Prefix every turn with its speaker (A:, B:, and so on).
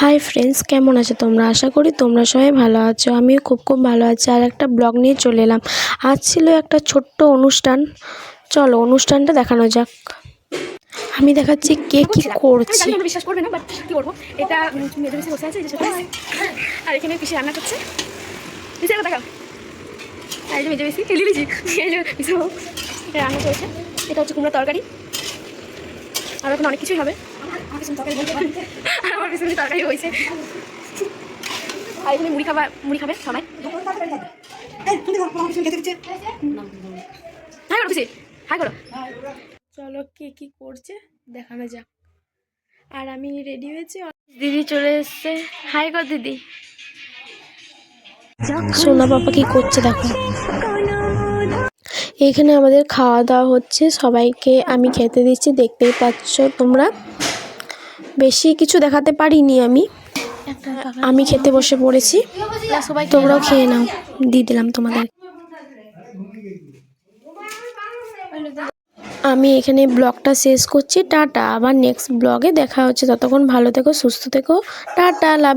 A: Hi friends কেমন আছো তোমরা? আশা করি তোমরা সবাই ভালো আছো। আমিও খুব খুব ভালো আছি। আর একটা ব্লগ নিয়ে চলে এলাম। আজ ছিল একটা ছোট্ট অনুষ্ঠান। চলো অনুষ্ঠানটা দেখানো যাক। আমি দেখাচ্ছি কে কি করছে।
B: আমি জানি তোমরা বিশ্বাস করবে না বাট কি করব এটা বেশি বসে আছে আর এখানে পিসি রান্না করছে। পিসি দেখাও। আর মেজে বেশি খেলি লিজি এই যে পিসি বাবু রান্না করেছে। এটা হচ্ছে তরকারি। আর এখন অনেক কিছুই হবে। তরকারি আমার পিছনে তরকারি হয়েছে। আর এখানে মুড়ি খাবার মুড়ি খাবে? সবাই হাই করো হাই করো।
A: চলো কে কি করছে দেখানো যাক। আর আমি রেডি হয়েছি। দিদি চলে এসছে। হাই কর দিদি। সোনা বাবা কি করছে দেখো। এখানে আমাদের খাওয়া দাওয়া হচ্ছে। সবাইকে আমি খেতে দিচ্ছি। দেখতেই পাচ্ছ তোমরা। বেশি কিছু দেখাতে পারিনি আমি। আমি খেতে বসে পড়েছি। তোমরাও খেয়ে নাও। দিয়ে দিলাম তোমাদের। আমি এখানে ব্লগটা শেষ করছি। টাটা। আবার নেক্সট ব্লগে দেখা হচ্ছে। ততক্ষণ ভালো থেকো, সুস্থ থেকো। টাটা লাভ